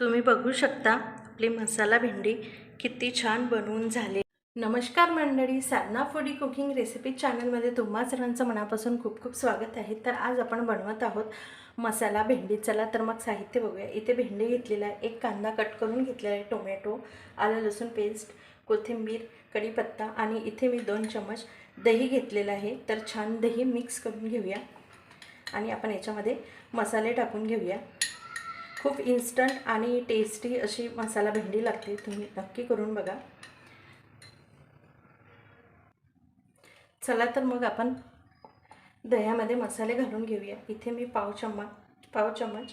तुम्ही बघू शकता आपली मसाला भेंडी किती छान बनवून झाली. नमस्कार मंडळी साधना फूडी कुकिंग रेसिपी चॅनलमध्ये तुम्हा सर्वांचं मनापासून खूप खूप स्वागत आहे. तर आज आपण बनवत आहोत मसाला भेंडी. चला तर मग साहित्य बघूया. इथे भेंडी घेतलेला आहे. एक कांदा कट करून घेतलेला आहे. टोमॅटो आलं लसूण पेस्ट कोथिंबीर कढीपत्ता आणि इथे मी दोन चमच दही घेतलेलं आहे. तर छान दही मिक्स करून घेऊया. आणि आपण याच्यामध्ये मसाले टाकून घेऊया. खूप इन्स्टंट आणि टेस्टी अशी मसाला भेंडी लागते. तुम्ही नक्की करून बघा. चला तर मग आपण दह्यामध्ये मसाले घालून घेऊया. इथे मी पाव चम्मच पाव चम्मच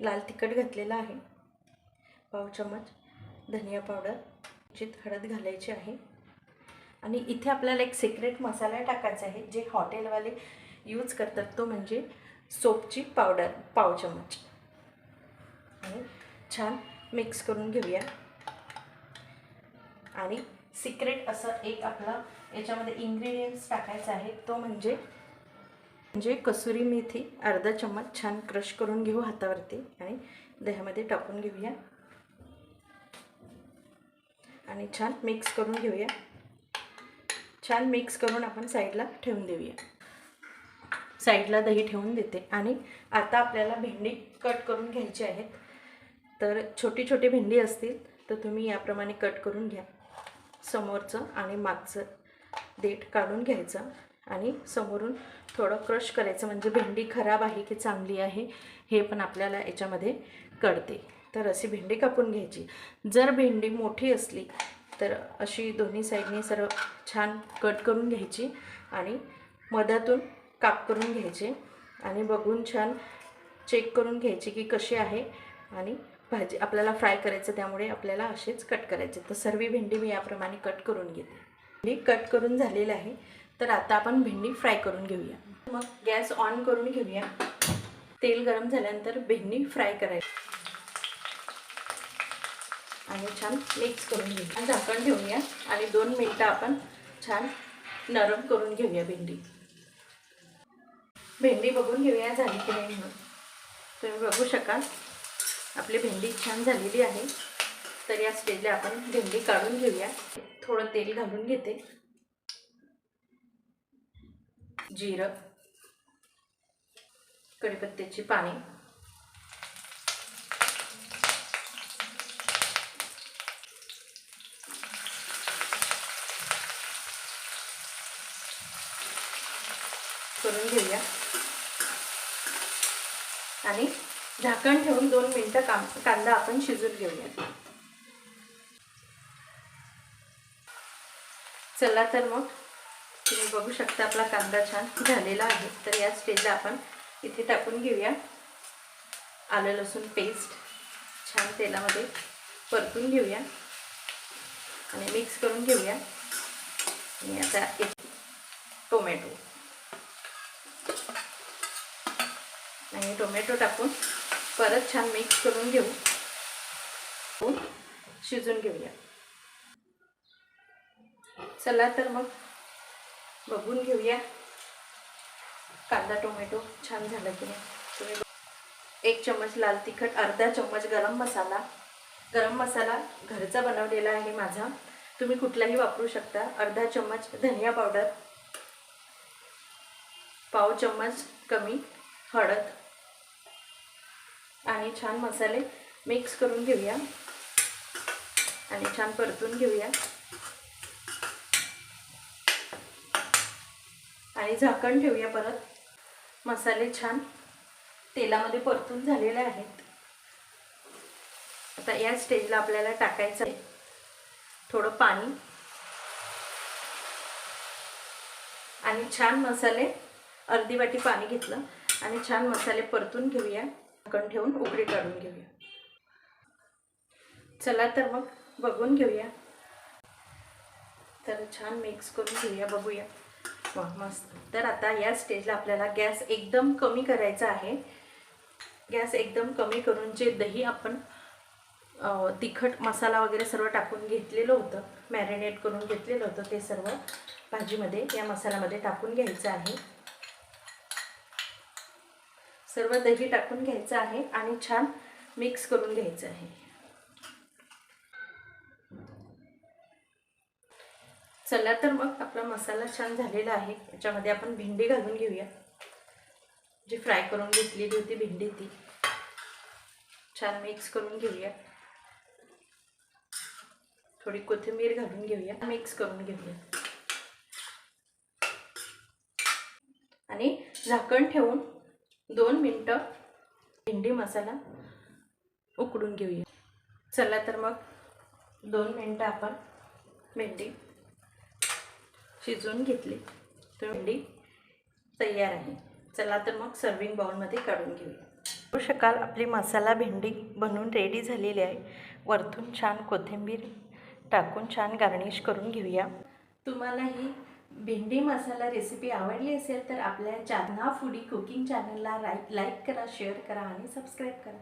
लाल तिखट घातलेला आहे. पाव चम्मच धनिया पावडर चित हळद घालायची आहे. आणि इथे आपल्याला एक सिक्रेट मसाला टाकायचा आहे जे हॉटेलवाले यूज करतात. तो म्हणजे सोपची पावडर पाव चम्मच. आणि छान मिक्स करून घेऊया. आणि सिक्रेट असं एक आपला याच्यामध्ये इन्ग्रेडियंट्स टाकायचा आहे. तो म्हणजे म्हणजे कसुरी मेथी अर्धा चम्मच छान क्रश करून घेऊ हातावरती आणि दह्यामध्ये टाकून घेऊया. आणि छान मिक्स करून घेऊया. छान मिक्स करून आपण साईडला ठेवून देऊया. साईडला दही ठेवून देते. आणि आता आपल्याला भेंडी कट करून घ्यायची आहेत. तर छोटी छोटी भेंडी असतील तर तुम्ही याप्रमाणे कट करून घ्या. समोरचं आणि मागचं देठ काढून घ्यायचं आणि समोरून थोडं क्रश करायचं म्हणजे भेंडी खराब आहे की चांगली आहे हे पण आपल्याला याच्यामध्ये कळते. तर अशी भेंडी कापून घ्यायची. जर भेंडी मोठी असली तर अशी दोन्ही साईडने सर्व छान कट करून घ्यायची आणि मधातून काप करून घ्यायचे. आणि बघून छान चेक करून घ्यायची की कशी आहे आणि भाजी आपल्याला फ्राय करायचं त्यामुळे आपल्याला असेच कट करायचे. तर सर्व भेंडी मी याप्रमाणे कट करून घेते. भेंडी कट करून झालेलं आहे. तर आता आपण भेंडी फ्राय करून घेऊया. मग गॅस ऑन करून घेऊया. तेल गरम झाल्यानंतर भेंडी फ्राय करायची. आणि छान मिक्स करून घेऊया. झाकण ठेवूया. आणि दोन मिनटं आपण छान नरम करून घेऊया भेंडी. भेंडी बघून घेऊया झाली की नाही म्हणून. तुम्ही बघू शकाल. आपली भेंडी छान झालेली आहे. तर या स्टेजला आपण भेंडी काढून घेऊया. थोडं तेल घालून घेते. जिरं. कढीपत्त्याची पाने. करून घेऊया. आणि झाकण ठेवून दोन मिनटं काम कांदा आपण शिजून घेऊया चला तर मग तुम्ही बघू शकता आपला कांदा छान झालेला आहे. तर या स्टेजला आपण इथे टाकून घेऊया. आलं लसूण पेस्ट छान तेलामध्ये परतून घेऊया. आणि मिक्स करून घेऊया. आणि आता एक टोमॅटो आणि टोमॅटो टाकून परत छान मिक्स करून घेऊ. शिजून घेऊया. चला तर मग बघून घेऊया. कांदा टोमॅटो छान झाला की नाही? तुम्ही एक चम्मच लाल तिखट अर्धा चम्मच गरम मसाला. गरम मसाला घरचा बनवलेला आहे माझा. तुम्ही कुठलाही वापरू शकता. अर्धा चम्मच धनिया पावडर पाव चम्मच कमी हळद. आणि छान मसाले मिक्स करून घेऊया. आणि छान परतून घेऊया. आणि झाकण ठेवूया परत. मसाले छान तेलामध्ये परतून झालेले आहेत. आता या स्टेजला आपल्याला टाकायचं आहे. थोडं पाणी. आणि छान मसाले अर्धी वाटी पाणी घेतलं. आणि छान मसाले परतून घेऊया. झाकण ठेवून उकडी काढून घेऊया. चला तर मग बघून घेऊया. तर छान मिक्स करून घेऊया बघूया. वा मस्त. तर आता या स्टेजला आपल्याला गॅस एकदम कमी करायचा आहे. गॅस एकदम कमी करून जे दही आपण तिखट मसाला वगैरे सर्व टाकून घेतलेलं होतं मॅरिनेट करून घेतलेलं होतं ते सर्व भाजीमध्ये या मसाल्यामध्ये टाकून घ्यायचं आहे. सर्व दही टाकून घ्यायचं आहे आणि छान मिक्स करून घ्यायचं आहे. चला तर मग आपला मसाला छान झालेला आहे. याच्यामध्ये आपण भेंडी घालून घेऊया. जी फ्राय करून घेतलेली होती भेंडी ती. छान मिक्स करून घेऊया. थोडी कोथिंबीर घालून घेऊया. मिक्स करून घेऊया. आणि झाकण ठेवून दोन मिनटं भेंडी मसाला उकडून घेऊया. चला तर मग दोन मिनटं आपण भेंडी शिजवून घेतली. तर भेंडी तयार आहे. चला तर मग सर्विंग बाउलमध्ये काढून घेऊया. बघू शकाल आपली मसाला भेंडी बनवून रेडी झालेली आहे. वरतून छान कोथिंबीर टाकून छान गार्निश करून घेऊया. तुम्हाला ही भेंडी मसाला रेसिपी आवडली असेल तर आपल्या जाधना फूडी कुकिंग चॅनलला लाईक लाईक करा शेअर करा आणि सबस्क्राईब करा.